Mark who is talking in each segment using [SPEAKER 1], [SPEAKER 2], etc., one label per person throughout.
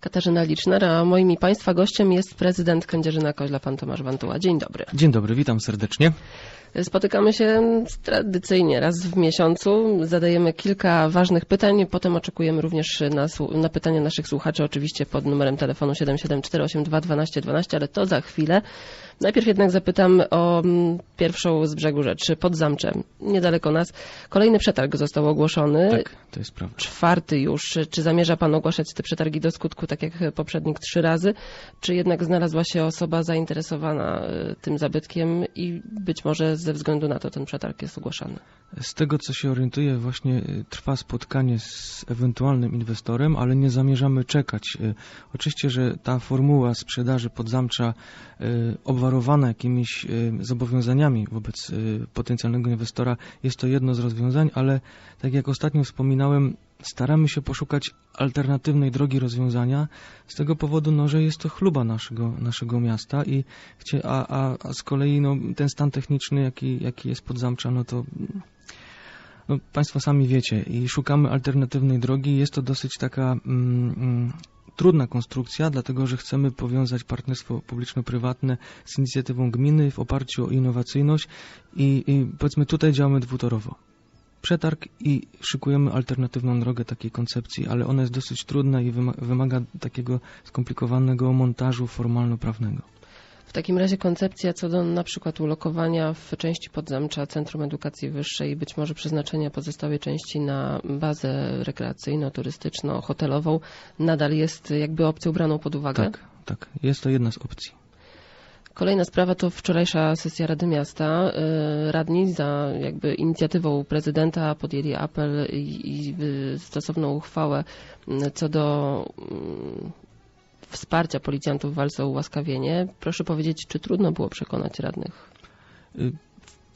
[SPEAKER 1] Katarzyna Liczner, a moim i Państwa gościem jest prezydent Kędzierzyna-Koźla, pan Tomasz Wantuła. Dzień dobry.
[SPEAKER 2] Dzień dobry, witam serdecznie.
[SPEAKER 1] Spotykamy się tradycyjnie raz w miesiącu, zadajemy kilka ważnych pytań, potem oczekujemy również na, na pytania naszych słuchaczy, oczywiście pod numerem telefonu 774821212, ale to za chwilę. Najpierw jednak zapytam o mm, pierwszą z brzegu rzecz, pod Zamczem, niedaleko nas. Kolejny przetarg został ogłoszony.
[SPEAKER 2] Tak, to jest prawda.
[SPEAKER 1] czwarty już. Czy zamierza Pan ogłaszać te przetargi do skutku, tak jak poprzednik trzy razy? Czy jednak znalazła się osoba zainteresowana e, tym zabytkiem i być może ze względu na to ten przetarg jest ogłaszany?
[SPEAKER 2] Z tego co się orientuję, właśnie y, trwa spotkanie z ewentualnym inwestorem, ale nie zamierzamy czekać. Y, Oczywiście, że ta formuła sprzedaży podzamcza y, obwarowana jakimiś y, zobowiązaniami wobec y, potencjalnego inwestora jest to jedno z rozwiązań, ale tak jak ostatnio wspominałem, staramy się poszukać alternatywnej drogi rozwiązania z tego powodu, no, że jest to chluba naszego, naszego miasta i a, a, a z kolei no, ten stan techniczny, jaki, jaki jest pod Zamcza, no to no, Państwo sami wiecie i szukamy alternatywnej drogi. Jest to dosyć taka mm, mm, trudna konstrukcja, dlatego że chcemy powiązać partnerstwo publiczno-prywatne z inicjatywą gminy w oparciu o innowacyjność i, i powiedzmy tutaj działamy dwutorowo. Przetarg i szykujemy alternatywną drogę takiej koncepcji, ale ona jest dosyć trudna i wyma- wymaga takiego skomplikowanego montażu formalno-prawnego.
[SPEAKER 1] W takim razie koncepcja co do na przykład ulokowania w części podzamcza Centrum Edukacji Wyższej, być może przeznaczenia pozostałej części na bazę rekreacyjno-turystyczno-hotelową nadal jest jakby opcją braną pod uwagę?
[SPEAKER 2] Tak, tak. Jest to jedna z opcji.
[SPEAKER 1] Kolejna sprawa to wczorajsza sesja Rady Miasta. Y, Radni za jakby inicjatywą prezydenta podjęli apel i, i stosowną uchwałę y, co do mm, wsparcia policjantów w walce o ułaskawienie. Proszę powiedzieć, czy trudno było przekonać radnych?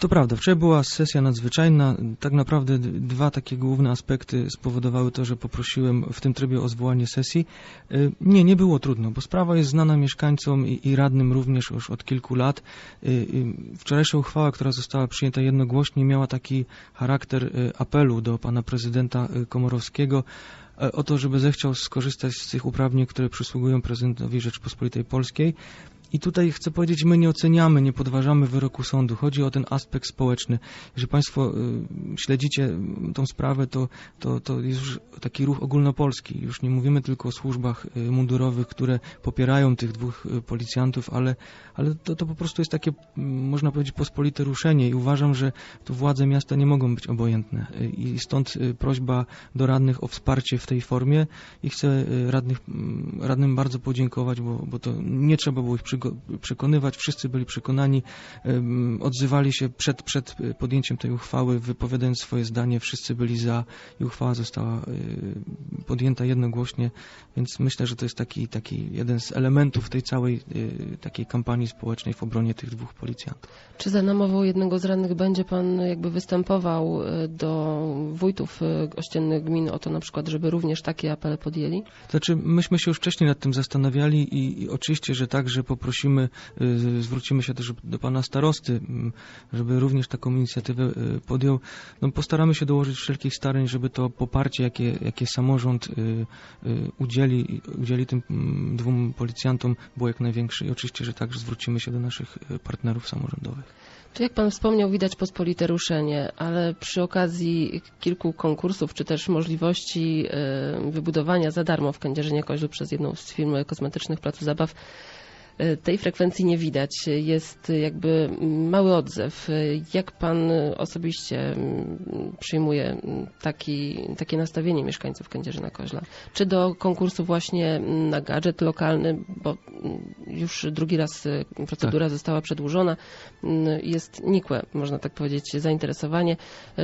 [SPEAKER 2] To prawda, wczoraj była sesja nadzwyczajna. Tak naprawdę dwa takie główne aspekty spowodowały to, że poprosiłem w tym trybie o zwołanie sesji. Y, Nie, nie było trudno, bo sprawa jest znana mieszkańcom i, i radnym również już od kilku lat. Y, y, Wczorajsza uchwała, która została przyjęta jednogłośnie, miała taki charakter y, apelu do pana prezydenta y, Komorowskiego o to, żeby zechciał skorzystać z tych uprawnień, które przysługują prezydentowi Rzeczpospolitej Polskiej. I tutaj chcę powiedzieć, my nie oceniamy, nie podważamy wyroku sądu. Chodzi o ten aspekt społeczny. Jeżeli Państwo y, śledzicie y, tą sprawę, to, to, to jest już taki ruch ogólnopolski. Już nie mówimy tylko o służbach y, mundurowych, które popierają tych dwóch policjantów, ale, ale to, to po prostu jest takie, mm, można powiedzieć, pospolite ruszenie i uważam, że tu władze miasta nie mogą być obojętne. I stąd prośba do radnych o wsparcie w tej formie i chcę radnych, mm, radnym bardzo podziękować, bo, bo to nie trzeba było ich przygo- przekonywać, wszyscy byli przekonani, odzywali się przed, przed y, podjęciem tej uchwały, wypowiadając swoje zdanie, wszyscy byli za i uchwała została y, podjęta jednogłośnie, więc myślę, że to jest taki, taki jeden z elementów tej całej y, takiej kampanii społecznej w obronie tych dwóch policjantów.
[SPEAKER 1] Czy za namową jednego z radnych będzie pan jakby występował do wójtów ościennych gmin o to na przykład, żeby również takie apele podjęli?
[SPEAKER 2] Znaczy, myśmy się już wcześniej nad tym zastanawiali i, i oczywiście, że tak, że poprosimy, y, zwrócimy się też do pana starosty, mm, żeby również taką inicjatywę y, podjął. No, postaramy się dołożyć wszelkich starań, żeby to poparcie, jakie, jakie samorząd y, udzieli, udzieli tym mm, dwóm policjantom, było jak największe i oczywiście, że także zwrócimy się do naszych partnerów samorządowych.
[SPEAKER 1] Tu jak pan wspomniał, widać pospolite ruszenie, ale przy okazji kilku konkursów, czy też możliwości wybudowania za darmo w Kędzierzynie Koźlu przez jedną z firm kosmetycznych placu zabaw, tej frekwencji nie widać. Jest jakby mały odzew. Jak pan osobiście mm, przyjmuje taki, takie nastawienie mieszkańców Kędzierzyna Koźla? Czy do konkursu właśnie na gadżet lokalny, bo mm, już drugi raz e, procedura została przedłużona, mm, jest nikłe, można tak powiedzieć, zainteresowanie,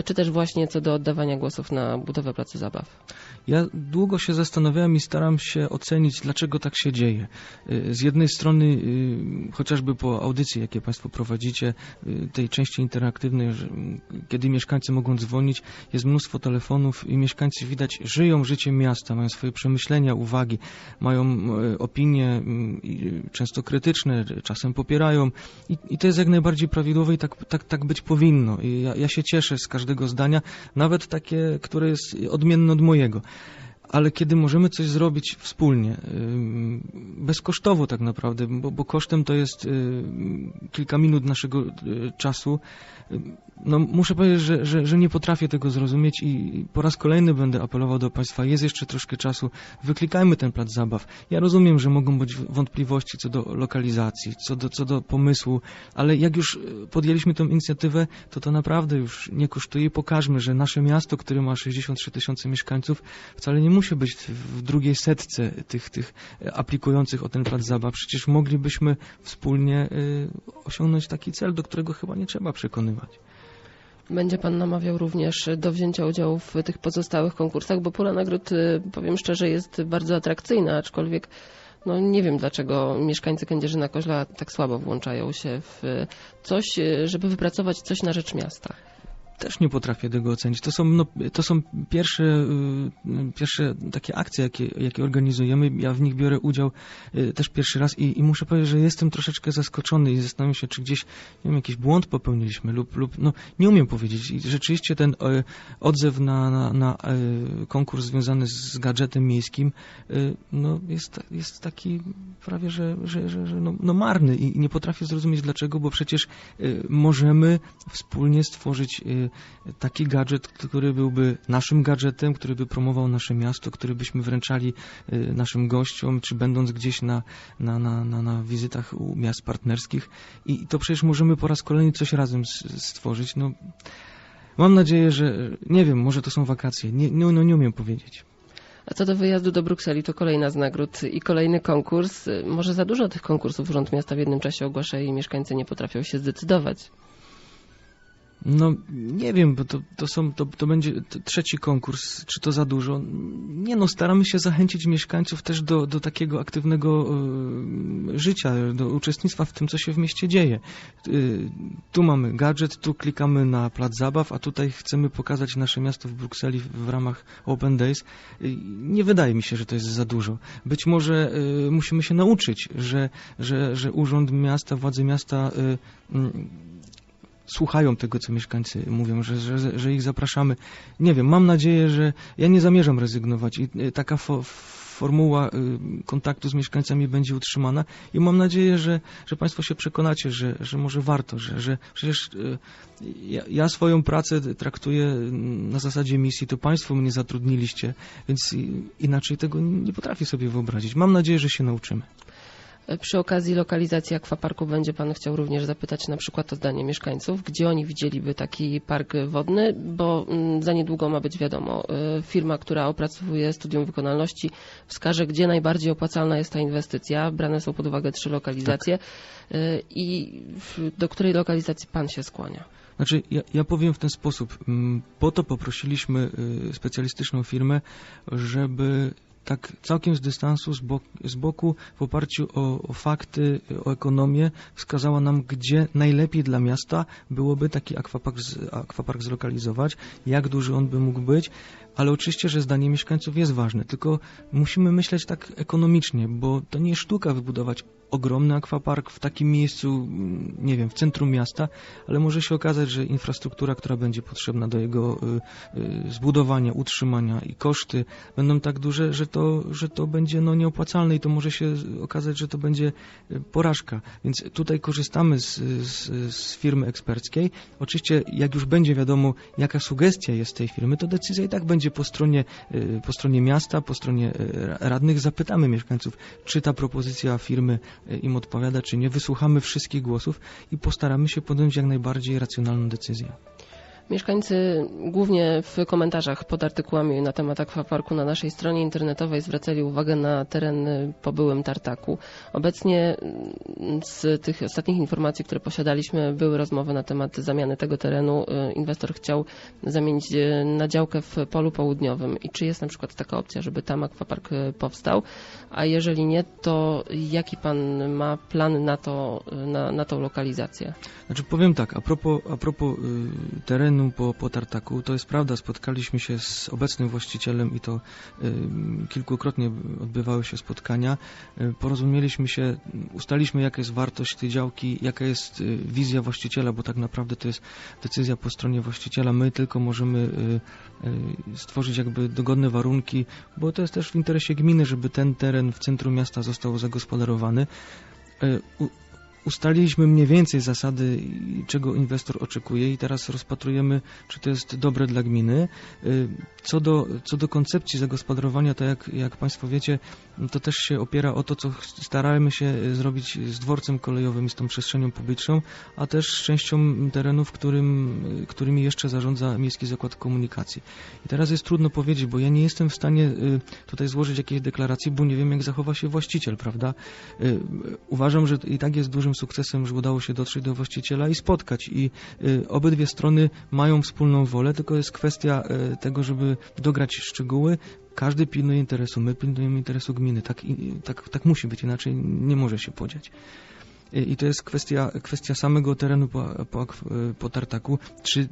[SPEAKER 1] czy też właśnie co do oddawania głosów na budowę placu zabaw.
[SPEAKER 2] Ja długo się zastanawiałem i staram się ocenić, dlaczego tak się dzieje. Y, Z jednej strony, y, chociażby po audycji, jakie Państwo prowadzicie, y, tej części interaktywnej, kiedy mieszkańcy mogą dzwonić, jest mnóstwo telefonów i mieszkańcy widać, żyją życiem miasta, mają swoje przemyślenia, uwagi, mają opinie często krytyczne, czasem popierają i, i to jest jak najbardziej prawidłowe i tak, tak, tak być powinno. I ja, ja się cieszę z każdego zdania, nawet takie, które jest odmienne od mojego. Ale kiedy możemy coś zrobić wspólnie, ym, bezkosztowo tak naprawdę, bo, bo kosztem to jest ym, kilka minut naszego y, czasu, no muszę powiedzieć, że, że, że nie potrafię tego zrozumieć i po raz kolejny będę apelował do Państwa, jest jeszcze troszkę czasu, wyklikajmy ten plac zabaw. Ja rozumiem, że mogą być wątpliwości co do lokalizacji, co do, co do pomysłu, ale jak już y, podjęliśmy tę inicjatywę, to to naprawdę już nie kosztuje. Pokażmy, że nasze miasto, które ma 63 tysiące mieszkańców, wcale nie musi być w drugiej setce tych, tych e, aplikujących o ten plac zabaw. Przecież moglibyśmy wspólnie y, osiągnąć taki cel, do którego chyba nie trzeba przekonywać.
[SPEAKER 1] Będzie pan namawiał również do wzięcia udziału w tych pozostałych konkursach, bo pula nagród, y, powiem szczerze, jest bardzo atrakcyjna, aczkolwiek no nie wiem dlaczego mieszkańcy Kędzierzyna Koźla tak słabo włączają się w coś, żeby wypracować coś na rzecz miasta.
[SPEAKER 2] Też nie potrafię tego ocenić. To są, no, to są pierwsze, y, pierwsze takie akcje, jakie, jakie organizujemy. Ja w nich biorę udział y, też pierwszy raz i, i muszę powiedzieć, że jestem troszeczkę zaskoczony i zastanawiam się, czy gdzieś, nie wiem, jakiś błąd popełniliśmy lub, lub no, nie umiem powiedzieć. I rzeczywiście ten e, odzew na, na, na konkurs związany z gadżetem miejskim no, jest, jest taki prawie, że, że, że, że no, no marny i nie potrafię zrozumieć dlaczego, bo przecież możemy wspólnie stworzyć taki gadżet, który byłby naszym gadżetem, który by promował nasze miasto, który byśmy wręczali y, naszym gościom, czy będąc gdzieś na, na, na, na, na wizytach u miast partnerskich. I to przecież możemy po raz kolejny coś razem stworzyć. No, mam nadzieję, że, nie wiem, może to są wakacje, nie, no, no nie umiem powiedzieć.
[SPEAKER 1] A co do wyjazdu do Brukseli, to kolejna z nagród i kolejny konkurs. Może za dużo tych konkursów Urząd Miasta w jednym czasie ogłasza i mieszkańcy nie potrafią się zdecydować.
[SPEAKER 2] No nie wiem, bo to, to, są, to, to będzie trzeci konkurs, czy to za dużo? Nie no, staramy się zachęcić mieszkańców też do, do takiego aktywnego e, życia, do uczestnictwa w tym, co się w mieście dzieje. E, tu mamy gadżet, tu klikamy na plac zabaw, a tutaj chcemy pokazać nasze miasto w Brukseli w, ramach Open Days. E, nie wydaje mi się, że to jest za dużo. Być może e, musimy się nauczyć, że, że, że Urząd Miasta, władze miasta e, mm, słuchają tego, co mieszkańcy mówią, że, że, że ich zapraszamy. Nie wiem, mam nadzieję, że ja nie zamierzam rezygnować i y, taka fo, formuła y, kontaktu z mieszkańcami będzie utrzymana i mam nadzieję, że, że Państwo się przekonacie, że, że może warto, że, że przecież y, ja, ja swoją pracę traktuję mm, na zasadzie misji, to Państwo mnie zatrudniliście, więc inaczej tego nie potrafię sobie wyobrazić. Mam nadzieję, że się nauczymy.
[SPEAKER 1] Przy okazji lokalizacji akwaparku będzie Pan chciał również zapytać na przykład o zdanie mieszkańców, gdzie oni widzieliby taki park wodny, bo mm, za niedługo ma być wiadomo. y, Firma, która opracowuje studium wykonalności wskaże, gdzie najbardziej opłacalna jest ta inwestycja. Brane są pod uwagę trzy lokalizacje y, i do której lokalizacji Pan się skłania?
[SPEAKER 2] Znaczy, ja, ja powiem w ten sposób. Mm, Po to poprosiliśmy y, specjalistyczną firmę, żeby tak całkiem z dystansu, z, bok, z boku, w oparciu o, o fakty, o ekonomię, wskazała nam, gdzie najlepiej dla miasta byłoby taki akwapark, z, akwapark zlokalizować, jak duży on by mógł być, ale oczywiście, że zdanie mieszkańców jest ważne, tylko musimy myśleć tak ekonomicznie, bo to nie jest sztuka wybudować ogromny akwapark w takim miejscu, mm, nie wiem, w centrum miasta, ale może się okazać, że infrastruktura, która będzie potrzebna do jego y, y, zbudowania, utrzymania i koszty będą tak duże, że to, że to będzie no, nieopłacalne i to może się okazać, że to będzie y, porażka. Więc tutaj korzystamy z, z, z firmy eksperckiej. Oczywiście, jak już będzie wiadomo, jaka sugestia jest tej firmy, to decyzja i tak będzie po stronie, y, po stronie miasta, po stronie y, radnych. Zapytamy mieszkańców, czy ta propozycja firmy y, im odpowiada, czy nie. Wysłuchamy wszystkich głosów i postaramy się podjąć jak najbardziej racjonalną decyzję.
[SPEAKER 1] Mieszkańcy głównie w komentarzach pod artykułami na temat akwaparku na naszej stronie internetowej zwracali uwagę na teren po byłym tartaku. Obecnie mm, z tych ostatnich informacji, które posiadaliśmy, były rozmowy na temat zamiany tego terenu. Y, Inwestor chciał zamienić y, na działkę w polu południowym. I czy jest na przykład taka opcja, żeby tam akwapark y, powstał? A jeżeli nie, to jaki pan ma plan na, to, na, na tą lokalizację?
[SPEAKER 2] Znaczy powiem tak, a propos, a propos terenu po, po Tartaku. To jest prawda, spotkaliśmy się z obecnym właścicielem i to y, kilkukrotnie odbywały się spotkania. Y, porozumieliśmy się, ustaliśmy jaka jest wartość tej działki, jaka jest y, wizja właściciela, bo tak naprawdę to jest decyzja po stronie właściciela. My tylko możemy y, y, stworzyć jakby dogodne warunki, bo to jest też w interesie gminy, żeby ten teren w centrum miasta został zagospodarowany. Ustaliliśmy mniej więcej zasady, czego inwestor oczekuje i teraz rozpatrujemy, czy to jest dobre dla gminy. Y, Co do, co do koncepcji zagospodarowania, to jak, jak Państwo wiecie, to też się opiera o to, co staramy się y, zrobić z dworcem kolejowym i z tą przestrzenią publiczną, a też częścią terenów, którym, y, którymi jeszcze zarządza Miejski Zakład Komunikacji. I teraz jest trudno powiedzieć, bo ja nie jestem w stanie tutaj złożyć jakiejś deklaracji, bo nie wiem, jak zachowa się właściciel, prawda? Uważam, że i tak jest dużym sukcesem, że udało się dotrzeć do właściciela i spotkać. I y, obydwie strony mają wspólną wolę, tylko jest kwestia y, tego, żeby dograć szczegóły. Każdy pilnuje interesu, my pilnujemy interesu gminy. Tak, tak, tak musi być, inaczej nie może się podziać. Y, I to jest kwestia, kwestia samego terenu po, po, po Tartaku. Czy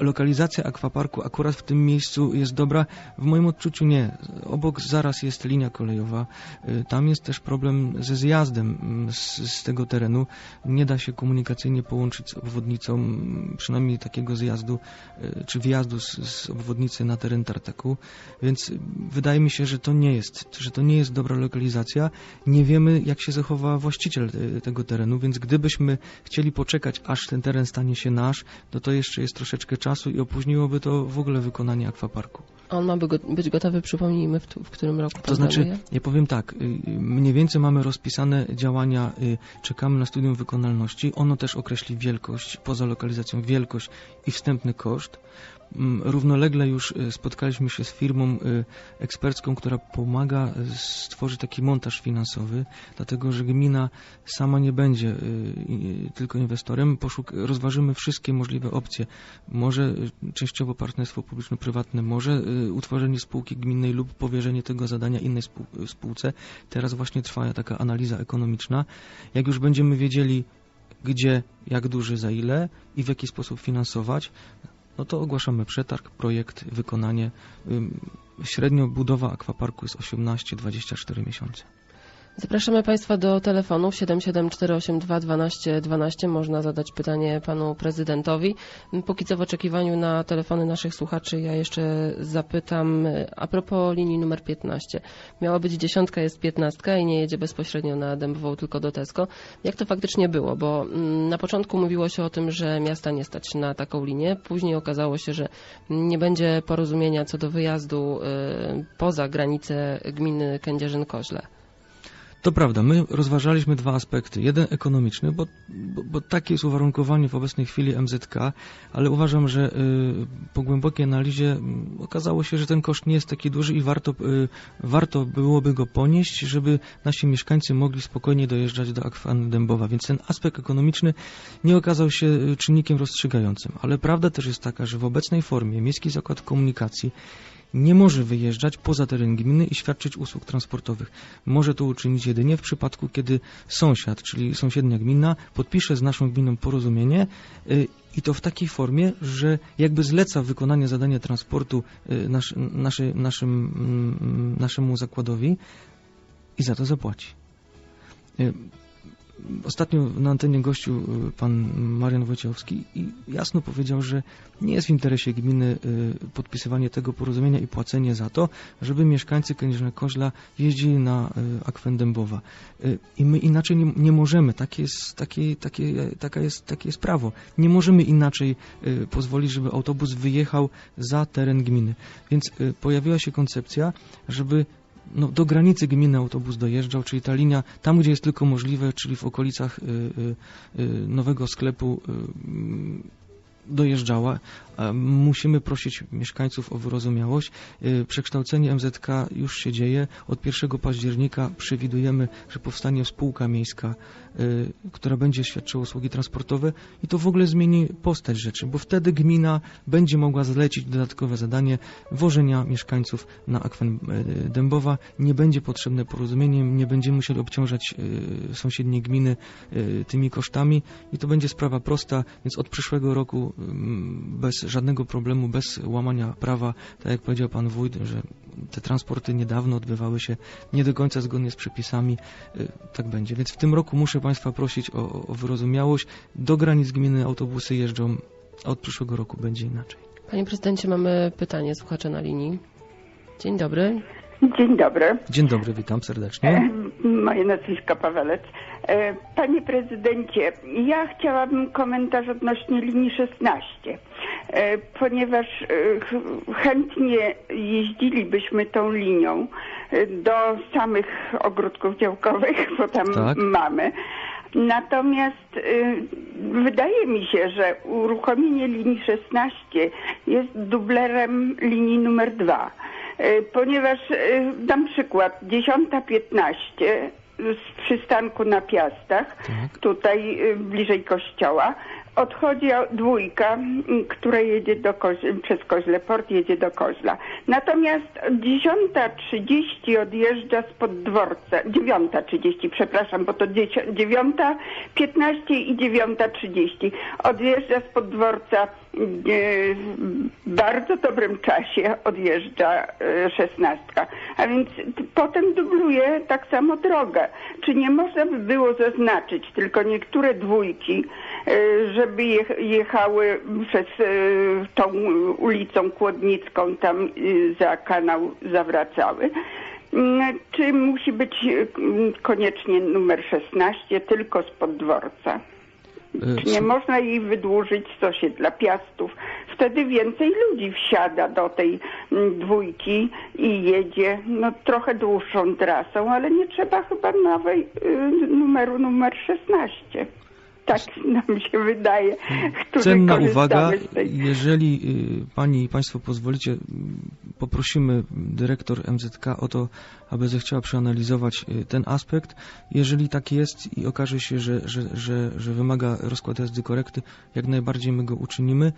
[SPEAKER 2] lokalizacja akwaparku akurat w tym miejscu jest dobra? W moim odczuciu nie. Obok zaraz jest linia kolejowa. Y, Tam jest też problem ze zjazdem mm, z, z tego terenu. Nie da się komunikacyjnie połączyć z obwodnicą, mm, przynajmniej takiego zjazdu y, czy wjazdu z, z obwodnicy na teren Tartaku. Więc wydaje mi się, że to nie jest, że to nie jest dobra lokalizacja. Nie wiemy, jak się zachowa właściciel y, tego terenu, więc gdybyśmy chcieli poczekać, aż ten teren stanie się nasz, to to jeszcze jest troszeczkę czasu i opóźniłoby to w ogóle wykonanie akwaparku.
[SPEAKER 1] On ma być gotowy, przypomnijmy, w, w którym roku
[SPEAKER 2] To znaczy,
[SPEAKER 1] planuje?
[SPEAKER 2] ja powiem tak, y, y, mniej więcej mamy rozpisane działania, y, czekamy na studium wykonalności. Ono też określi wielkość, poza lokalizacją wielkość i wstępny koszt. Mm, Równolegle już y, spotkaliśmy się z firmą y, ekspercką, która pomaga y, stworzyć taki montaż finansowy, dlatego że gmina sama nie będzie tylko inwestorem. Poszuk rozważymy wszystkie możliwe opcje. Może częściowo partnerstwo publiczno-prywatne, może utworzenie spółki gminnej lub powierzenie tego zadania innej spół spółce. Teraz właśnie trwa taka analiza ekonomiczna. Jak już będziemy wiedzieli, gdzie, jak duży, za ile i w jaki sposób finansować, no to ogłaszamy przetarg, projekt, wykonanie. Średnio budowa akwaparku jest 18-24 miesiące.
[SPEAKER 1] Zapraszamy Państwa do telefonu 77482 12 12. Można zadać pytanie Panu Prezydentowi. Póki co w oczekiwaniu na telefony naszych słuchaczy ja jeszcze zapytam a propos linii numer 15. Miała być dziesiątka, jest piętnastka i nie jedzie bezpośrednio na Dębową, tylko do Tesco. Jak to faktycznie było? Bo mm, na początku mówiło się o tym, że miasta nie stać na taką linię. Później okazało się, że nie będzie porozumienia co do wyjazdu e, poza granice gminy Kędzierzyn-Koźle.
[SPEAKER 2] To prawda, my rozważaliśmy dwa aspekty. Jeden ekonomiczny, bo, bo, bo takie jest uwarunkowanie w obecnej chwili MZK, ale uważam, że y, po głębokiej analizie okazało się, że ten koszt nie jest taki duży i warto, y, warto byłoby go ponieść, żeby nasi mieszkańcy mogli spokojnie dojeżdżać do Akwanu Dębowa. Więc ten aspekt ekonomiczny nie okazał się y, czynnikiem rozstrzygającym. Ale prawda też jest taka, że w obecnej formie Miejski Zakład Komunikacji nie może wyjeżdżać poza teren gminy i świadczyć usług transportowych. Może to uczynić jedynie w przypadku, kiedy sąsiad, czyli sąsiednia gmina, podpisze z naszą gminą porozumienie y, i to w takiej formie, że jakby zleca wykonanie zadania transportu y, nasz, naszy, naszym, mm, naszemu zakładowi i za to zapłaci. Ostatnio na antenie gościu y, pan Marian Wojciechowski i jasno powiedział, że nie jest w interesie gminy y, podpisywanie tego porozumienia i płacenie za to, żeby mieszkańcy Kędzierzyna Koźla jeździli na y, Akwę Dębowa. I my inaczej nie, nie możemy, takie jest, takie, takie, taka jest, takie jest prawo. Nie możemy inaczej pozwolić, żeby autobus wyjechał za teren gminy. Więc pojawiła się koncepcja, żeby no, do granicy gminy autobus dojeżdżał, czyli ta linia tam, gdzie jest tylko możliwe, czyli w okolicach y, y, y, nowego sklepu mm, dojeżdżała. Musimy prosić mieszkańców o wyrozumiałość. Y, Przekształcenie MZK już się dzieje. Od 1 października przewidujemy, że powstanie spółka miejska, y, która będzie świadczyła usługi transportowe i to w ogóle zmieni postać rzeczy, bo wtedy gmina będzie mogła zlecić dodatkowe zadanie wożenia mieszkańców na akwen y, Dębowa. Nie będzie potrzebne porozumienie, nie będziemy musieli obciążać y, sąsiednie gminy tymi kosztami i to będzie sprawa prosta, więc od przyszłego roku ym, bez żadnego problemu, bez łamania prawa. Tak jak powiedział pan wójt, że te transporty niedawno odbywały się nie do końca zgodnie z przepisami. Y, Tak będzie. Więc w tym roku muszę państwa prosić o, o wyrozumiałość. Do granic gminy autobusy jeżdżą, a od przyszłego roku będzie inaczej.
[SPEAKER 1] Panie prezydencie, mamy pytanie słuchacza na linii. Dzień dobry.
[SPEAKER 3] Dzień dobry.
[SPEAKER 2] Dzień dobry, witam serdecznie.
[SPEAKER 3] E, Moje nazwisko Pawelec. E, Panie prezydencie, ja chciałabym komentarz odnośnie linii 16, e, ponieważ ch- chętnie jeździlibyśmy tą linią do samych ogródków działkowych, bo tam
[SPEAKER 2] Tak.
[SPEAKER 3] mamy. Natomiast wydaje mi się, że uruchomienie linii 16 jest dublerem linii numer 2, y, ponieważ y, dam przykład 10.15 z przystanku na Piastach,
[SPEAKER 2] Tak.
[SPEAKER 3] tutaj y, bliżej kościoła, odchodzi dwójka, która jedzie do Koź- przez Koźle Port, jedzie do Koźla. Natomiast 10.30 odjeżdża spod dworca, 9.30, przepraszam, bo to 9.15 i 9.30 odjeżdża spod dworca e, w bardzo dobrym czasie odjeżdża e, szesnastka, a więc potem dubluje tak samo drogę. Czy nie można by było zaznaczyć tylko niektóre dwójki, żeby je- jechały przez e, tą ulicą Kłodnicką, tam e, za kanał zawracały? Mm, Czy musi być koniecznie numer 16 tylko spod dworca?
[SPEAKER 2] Y,
[SPEAKER 3] Czy nie można jej wydłużyć z osiedla Piastów? Wtedy więcej ludzi wsiada do tej mm, dwójki i jedzie no, trochę dłuższą trasą, ale nie trzeba chyba nowej y, numeru numer 16. Tak nam się wydaje,
[SPEAKER 2] Cenna uwaga.
[SPEAKER 3] tej...
[SPEAKER 2] Jeżeli y, Pani i Państwo pozwolicie, poprosimy dyrektor MZK o to, aby zechciała przeanalizować y, ten aspekt. Jeżeli tak jest i okaże się, że, że, że, że wymaga rozkład jazdy korekty, jak najbardziej my go uczynimy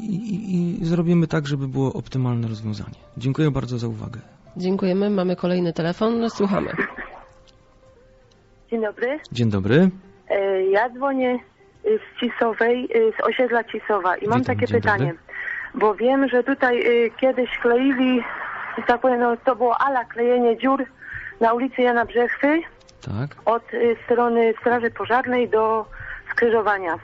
[SPEAKER 2] i, i, i zrobimy tak, żeby było optymalne rozwiązanie. Dziękuję bardzo za uwagę.
[SPEAKER 1] Dziękujemy. Mamy kolejny telefon. Słuchamy.
[SPEAKER 4] Dzień dobry.
[SPEAKER 2] Dzień dobry.
[SPEAKER 4] E, Ja dzwonię z Cisowej, y, z osiedla Cisowa i mam takie
[SPEAKER 2] dzień
[SPEAKER 4] pytanie.
[SPEAKER 2] dobry.
[SPEAKER 4] Bo wiem, że tutaj kiedyś kleili, tak powiem, no, to było ala klejenie dziur na ulicy Jana Brzechwy
[SPEAKER 2] Tak.
[SPEAKER 4] od strony Straży Pożarnej do skrzyżowania.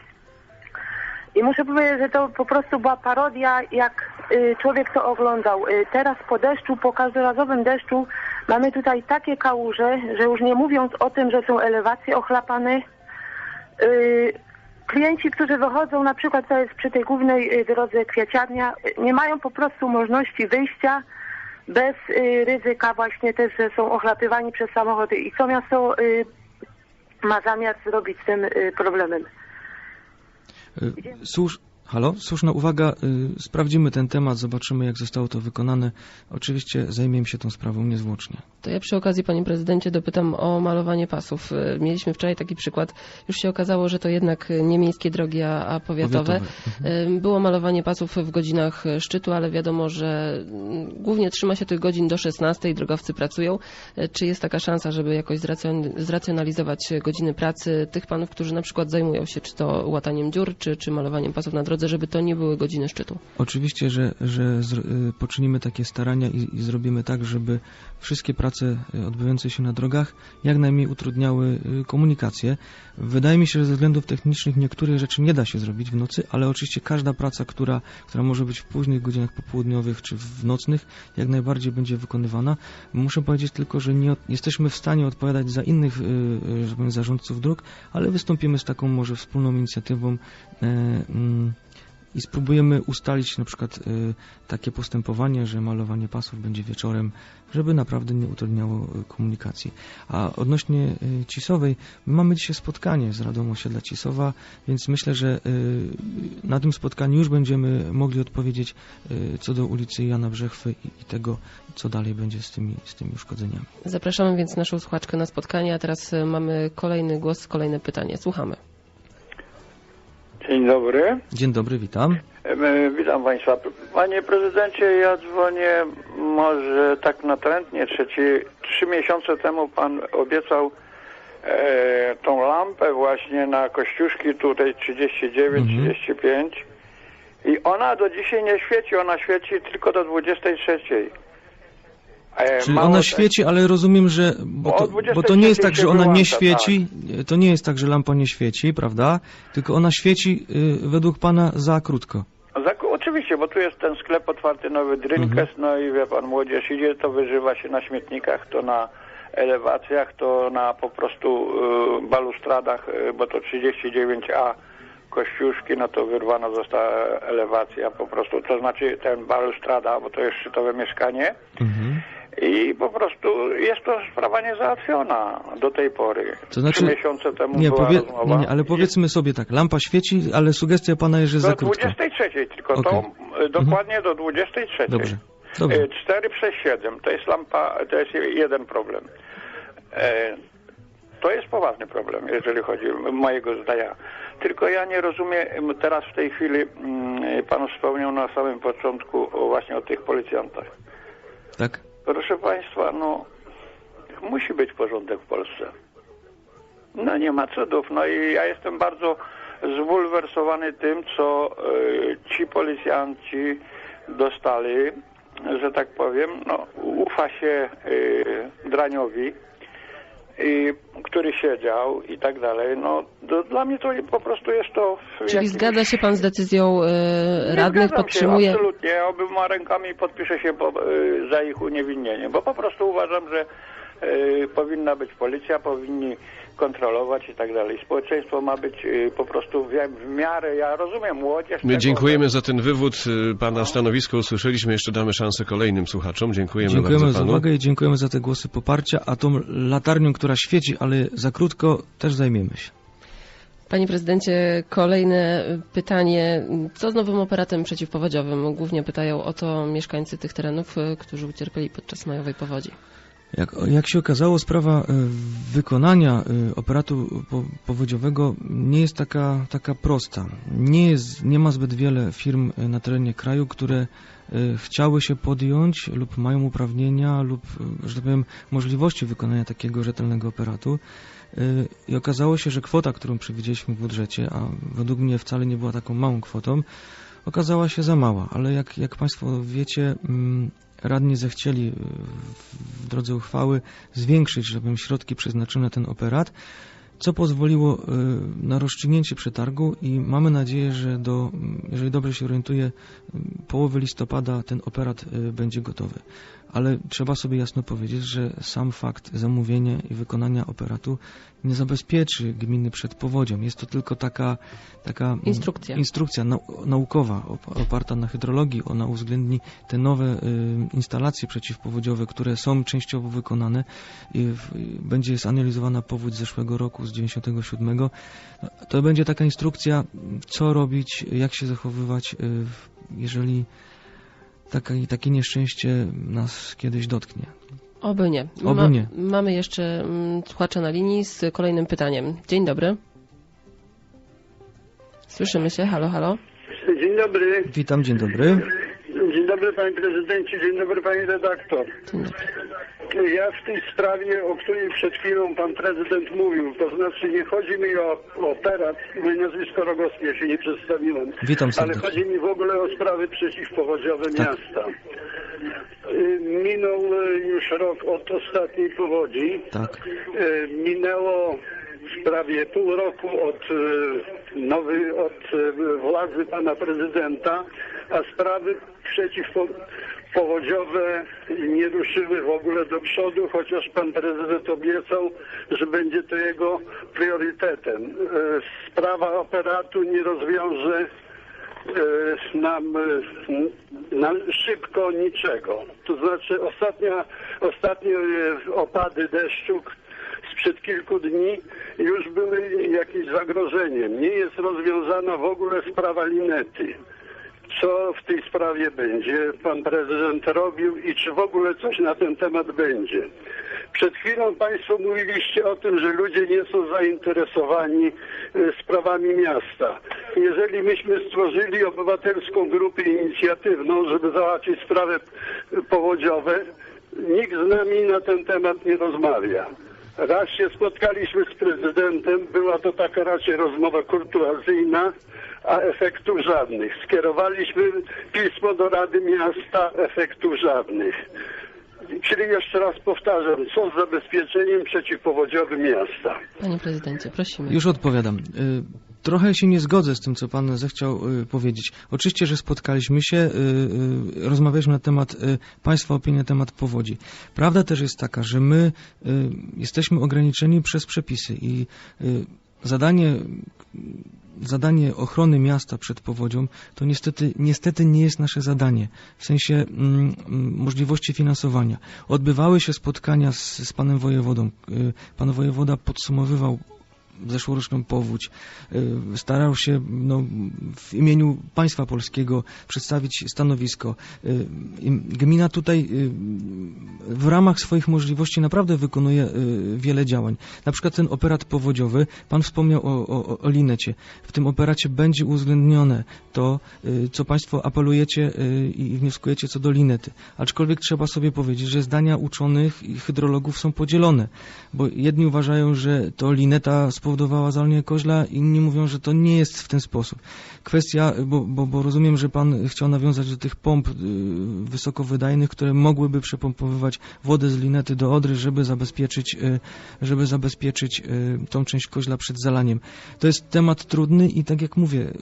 [SPEAKER 4] I muszę powiedzieć, że to po prostu była parodia, jak człowiek to oglądał. Teraz po deszczu, po każdorazowym deszczu mamy tutaj takie kałuże, że już nie mówiąc o tym, że są elewacje ochlapane, klienci, którzy wychodzą na przykład to jest przy tej głównej y, drodze kwieciarnia, y, nie mają po prostu możliwości wyjścia bez y, ryzyka właśnie też, że są ochlapywani przez samochody. I co miasto y, ma zamiar zrobić z tym y, problemem?
[SPEAKER 2] Y, Słusz... Halo? Słuszna uwaga. y, Sprawdzimy ten temat, zobaczymy jak zostało to wykonane. Oczywiście zajmiemy się tą sprawą niezwłocznie.
[SPEAKER 1] To ja przy okazji, panie prezydencie, dopytam o malowanie pasów. Y, Mieliśmy wczoraj taki przykład. Już się okazało, że to jednak nie miejskie drogi, a a powiatowe.
[SPEAKER 2] Powiatowe.
[SPEAKER 1] Y, Było malowanie pasów w godzinach szczytu, ale wiadomo, że mm, głównie trzyma się tych godzin do 16, drogowcy pracują. Czy jest taka szansa, żeby jakoś zracjon- zracjonalizować godziny pracy tych panów, którzy na przykład zajmują się czy to łataniem dziur, czy, czy malowaniem pasów na drodze, żeby to nie były godziny szczytu?
[SPEAKER 2] Oczywiście, że, że y, poczynimy takie starania i, i zrobimy tak, żeby wszystkie prace y, odbywające się na drogach jak najmniej utrudniały y, komunikację. Wydaje mi się, że ze względów technicznych niektórych rzeczy nie da się zrobić w nocy, ale oczywiście każda praca, która, która może być w późnych godzinach popołudniowych czy w nocnych, jak najbardziej będzie wykonywana. Muszę powiedzieć tylko, że nie jesteśmy w stanie odpowiadać za innych zarządców dróg, ale wystąpimy z taką może wspólną inicjatywą. mm, i spróbujemy ustalić na przykład y, takie postępowanie, że malowanie pasów będzie wieczorem, żeby naprawdę nie utrudniało y, komunikacji. A odnośnie y, Cisowej, my mamy dzisiaj spotkanie z Radą Osiedla Cisowa, więc myślę, że na tym spotkaniu już będziemy mogli odpowiedzieć co do ulicy Jana Brzechwy i, tego, co dalej będzie z tymi, z tymi uszkodzeniami.
[SPEAKER 1] Zapraszamy więc naszą słuchaczkę na spotkanie, a teraz mamy kolejny głos, kolejne pytanie. Słuchamy.
[SPEAKER 5] Dzień dobry.
[SPEAKER 2] Dzień dobry, witam.
[SPEAKER 5] E, Witam Państwa. Panie prezydencie, ja dzwonię może tak natrętnie. Trzeci, trzy miesiące temu Pan obiecał e, tą lampę właśnie na Kościuszki tutaj 39,
[SPEAKER 2] Mhm.
[SPEAKER 5] 35 I ona do dzisiaj nie świeci, ona świeci tylko do 23. E,
[SPEAKER 2] Czyli
[SPEAKER 5] mało
[SPEAKER 2] ona świeci, ale rozumiem, że. Bo to,
[SPEAKER 5] 23
[SPEAKER 2] bo to nie jest tak, że ona nie świeci. To nie jest tak, że lampa nie świeci, prawda? Tylko ona świeci y, według pana za krótko.
[SPEAKER 5] Za, oczywiście, bo tu jest ten sklep otwarty, nowy Drinkes,
[SPEAKER 2] Mhm.
[SPEAKER 5] no i wie pan, młodzież idzie, to wyżywa się na śmietnikach, to na elewacjach, to na po prostu y, balustradach, y, bo to 39A Kościuszki, no to wyrwana została elewacja po prostu, to znaczy ten balustrada, bo to jest szczytowe mieszkanie
[SPEAKER 2] Mhm.
[SPEAKER 5] I po prostu jest to sprawa niezałatwiona do tej pory.
[SPEAKER 2] To znaczy-
[SPEAKER 5] Trzy miesiące temu
[SPEAKER 2] Nie,
[SPEAKER 5] była rozmowa.
[SPEAKER 2] nie, nie, ale powiedzmy sobie tak, lampa świeci, ale sugestia pana jest, że
[SPEAKER 5] Do
[SPEAKER 2] za krótko.
[SPEAKER 5] 23 tylko.
[SPEAKER 2] Mhm.
[SPEAKER 5] to dokładnie do 23.
[SPEAKER 2] Dobrze. Dobrze.
[SPEAKER 5] E, 4 przez 7 to jest lampa, to jest jeden problem. E, To jest poważny problem, jeżeli chodzi o mojego zdania. Tylko ja nie rozumiem, teraz w tej chwili mm, pan wspomniał na samym początku właśnie o tych policjantach.
[SPEAKER 2] Tak?
[SPEAKER 5] Proszę państwa, no musi być porządek w Polsce. No nie ma cudów. No i ja jestem bardzo zbulwersowany tym, co e, ci policjanci dostali, że tak powiem, no ufa się e, Draniowi, i, który siedział i tak dalej. No do, dla mnie to po prostu jest to...
[SPEAKER 1] Czyli
[SPEAKER 5] jakimś-
[SPEAKER 1] zgadza się pan z decyzją
[SPEAKER 5] nie
[SPEAKER 1] radnych, podtrzymuje.
[SPEAKER 5] Się, absolutnie, ja obydwoma rękami podpiszę się po, y, za ich uniewinnieniem, bo po prostu uważam, że y, powinna być policja, powinni kontrolować i tak dalej. Społeczeństwo ma być y, po prostu w, miarę, ja rozumiem młodzież.
[SPEAKER 6] My
[SPEAKER 5] tego,
[SPEAKER 6] dziękujemy za ten wywód. y, Pana stanowisko usłyszeliśmy. Jeszcze damy szansę kolejnym słuchaczom. Dziękujemy,
[SPEAKER 2] Dziękujemy
[SPEAKER 6] bardzo
[SPEAKER 2] za
[SPEAKER 6] panu.
[SPEAKER 2] uwagę i dziękujemy za te głosy poparcia, a tą latarnią, która świeci, ale za krótko, też zajmiemy się.
[SPEAKER 1] Panie prezydencie, kolejne pytanie. Co z nowym operatem przeciwpowodziowym? Głównie pytają o to mieszkańcy tych terenów, e, którzy ucierpieli podczas majowej powodzi.
[SPEAKER 2] Jak, jak się okazało, sprawa e, wykonania e, operatu po, powodziowego nie jest taka, taka prosta. Nie, jest, nie ma zbyt wiele firm e, na terenie kraju, które chciały się podjąć lub mają uprawnienia lub, że tak powiem, możliwości wykonania takiego rzetelnego operatu. I okazało się, że kwota, którą przewidzieliśmy w budżecie, a według mnie wcale nie była taką małą kwotą, okazała się za mała. Ale jak, jak Państwo wiecie, mm, radni zechcieli y, w drodze uchwały zwiększyć, żebym środki przeznaczył na ten operat, co pozwoliło y, na rozstrzygnięcie przetargu i mamy nadzieję, że do, jeżeli dobrze się orientuję, połowy listopada ten operat y, będzie gotowy. Ale trzeba sobie jasno powiedzieć, że sam fakt zamówienia i wykonania operatu nie zabezpieczy gminy przed powodzią. Jest to tylko taka, taka
[SPEAKER 1] Instrukcja.
[SPEAKER 2] instrukcja nau- naukowa op- oparta na hydrologii. Ona uwzględni te nowe y, instalacje przeciwpowodziowe, które są częściowo wykonane. Będzie zanalizowana powódź z zeszłego roku, z 97. No, To będzie taka instrukcja, co robić, jak się zachowywać, y, jeżeli takie, takie nieszczęście nas kiedyś dotknie.
[SPEAKER 1] Oby nie.
[SPEAKER 2] Oby nie.
[SPEAKER 1] Mamy jeszcze mm, słuchacza na linii z kolejnym pytaniem. Dzień dobry. Słyszymy się. Halo, halo.
[SPEAKER 7] Dzień dobry.
[SPEAKER 2] Witam, dzień dobry.
[SPEAKER 7] Dzień dobry panie prezydencie, dzień dobry pani redaktor. Ja w tej sprawie, o której przed chwilą pan prezydent mówił, to znaczy nie chodzi mi o, o operat, moje nazwisko Rogowski, ja się nie przedstawiłem,
[SPEAKER 2] Witam
[SPEAKER 7] ale
[SPEAKER 2] serdecznie.
[SPEAKER 7] chodzi mi w ogóle o sprawy przeciwpowodziowe
[SPEAKER 2] Tak.
[SPEAKER 7] miasta. Y, Minął y, już rok od ostatniej powodzi.
[SPEAKER 2] Tak.
[SPEAKER 7] E, Minęło prawie pół roku od nowy, od e, władzy pana prezydenta, a sprawy przeciwpowodziowe nie ruszyły w ogóle do przodu, chociaż pan prezydent obiecał, że będzie to jego priorytetem. E, Sprawa operatu nie rozwiąże e, nam, nam szybko niczego. To znaczy ostatnia, ostatnie opady deszczu sprzed kilku dni już były jakimś zagrożeniem. Nie jest rozwiązana w ogóle sprawa linety. Co w tej sprawie będzie pan prezydent robił i czy w ogóle coś na ten temat będzie? Przed chwilą Państwo mówiliście o tym, że ludzie nie są zainteresowani e, sprawami miasta. Jeżeli myśmy stworzyli obywatelską grupę inicjatywną, żeby załatwić sprawy powodziowe, nikt z nami na ten temat nie rozmawia. Raz się spotkaliśmy z prezydentem, była to taka raczej rozmowa kurtuazyjna, a efektów żadnych. Skierowaliśmy pismo do Rady Miasta, efektów żadnych. Czyli jeszcze raz powtarzam, co z zabezpieczeniem przeciwpowodziowym miasta?
[SPEAKER 1] Panie prezydencie, prosimy.
[SPEAKER 2] Już odpowiadam. Trochę się nie zgodzę z tym, co pan zechciał y, powiedzieć. Oczywiście, że spotkaliśmy się, y, y, rozmawialiśmy na temat państwa opinii na temat powodzi. Prawda też jest taka, że my jesteśmy ograniczeni przez przepisy i zadanie zadanie ochrony miasta przed powodzią to niestety, niestety nie jest nasze zadanie w sensie mm, mm, możliwości finansowania. Odbywały się spotkania z, z panem wojewodą. Pan wojewoda podsumowywał zeszłoroczną powódź. Y, Starał się no, w imieniu państwa polskiego przedstawić stanowisko. Y, Gmina tutaj y, w ramach swoich możliwości naprawdę wykonuje wiele działań. Na przykład ten operat powodziowy, pan wspomniał o, o, o Linecie. W tym operacie będzie uwzględnione to, co państwo apelujecie i wnioskujecie co do Linety. Aczkolwiek trzeba sobie powiedzieć, że zdania uczonych i hydrologów są podzielone, bo jedni uważają, że to Lineta spowodowała zalanie koźla, inni mówią, że to nie jest w ten sposób. Kwestia, bo, bo, bo rozumiem, że pan chciał nawiązać do tych pomp y, wysokowydajnych, które mogłyby przepompowywać wodę z Linety do Odry, żeby zabezpieczyć, y, żeby zabezpieczyć y, tą część koźla przed zalaniem. To jest temat trudny i tak jak mówię,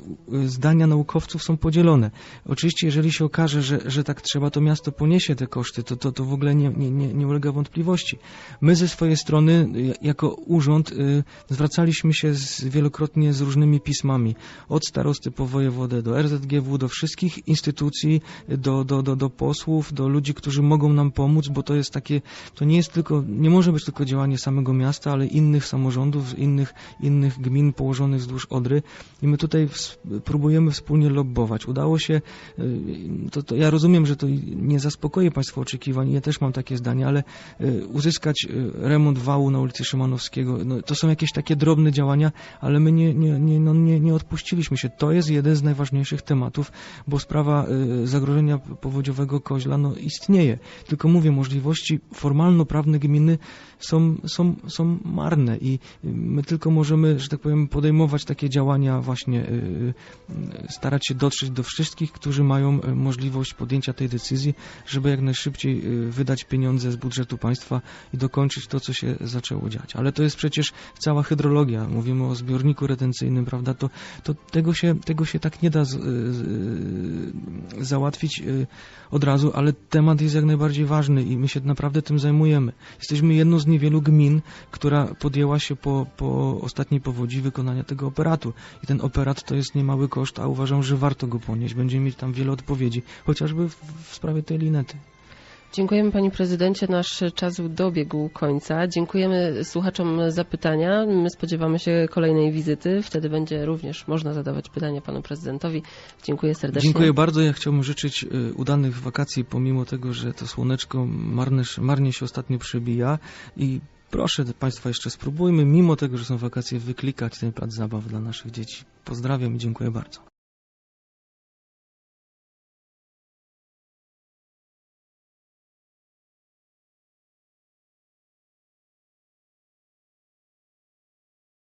[SPEAKER 2] zdania naukowców są podzielone. Oczywiście, jeżeli się okaże, że, że tak trzeba, to miasto poniesie te koszty, to, to, to w ogóle nie, nie, nie, ulega wątpliwości. My ze swojej strony, jako urząd, y, zwracaliśmy się z, wielokrotnie z różnymi pismami, od starosty po wojewodę, do RZGW, do wszystkich instytucji, do, do, do, do posłów, do ludzi, którzy mogą nam pomóc, bo to jest takie, to nie jest tylko, nie może być tylko działanie samego miasta, ale innych samorządów, innych, innych gmin położonych wzdłuż Odry i my tutaj próbujemy wspólnie lobbować. Udało się, y, to, to ja rozumiem, że to nie zaspokoi Państwa oczekiwań, ja też mam takie zdanie, ale y, uzyskać y, remont wału na ulicy Szymanowskiego, no, to są jakieś takie drobne działania, ale my nie, nie, nie, no, nie, nie odpuściliśmy się. To jest jeden z najważniejszych tematów, bo sprawa y, zagrożenia powodziowego koźla no, istnieje. Tylko mówię, możliwości formalno-prawne gminy są, są, są marne i y, my tylko możemy, że tak powiem, podejmować takie działania właśnie, y, y, starać się dotrzeć do wszystkich, którzy mają możliwość podjęcia tej decyzji, żeby jak najszybciej wydać pieniądze z budżetu państwa i dokończyć to, co się zaczęło dziać. Ale to jest przecież cała hydrologia. Mówimy o zbiorniku retencyjnym, prawda? To, to tego, się, tego się tak nie da z, y, załatwić od razu, ale temat jest jak najbardziej ważny i my się naprawdę tym zajmujemy. Jesteśmy jedną z niewielu gmin, która podjęła się po, po ostatniej powodzi wykonania tego operatu. I ten operat to jest niemały koszt, a uważam, że warto go ponieść. Będziemy mieć tam wiele odpowiedzi, chociażby w, w sprawie tej linety.
[SPEAKER 1] Dziękujemy panie prezydencie. Nasz czas dobiegł końca. Dziękujemy słuchaczom za pytania. My spodziewamy się kolejnej wizyty. Wtedy będzie również można zadawać pytania panu prezydentowi. Dziękuję serdecznie.
[SPEAKER 2] Dziękuję bardzo. Ja chciałbym życzyć y, udanych wakacji, pomimo tego, że to słoneczko marne, marnie się ostatnio przebija i proszę Państwa jeszcze spróbujmy, mimo tego, że są wakacje, wyklikać ten plac zabaw dla naszych dzieci. Pozdrawiam i dziękuję bardzo.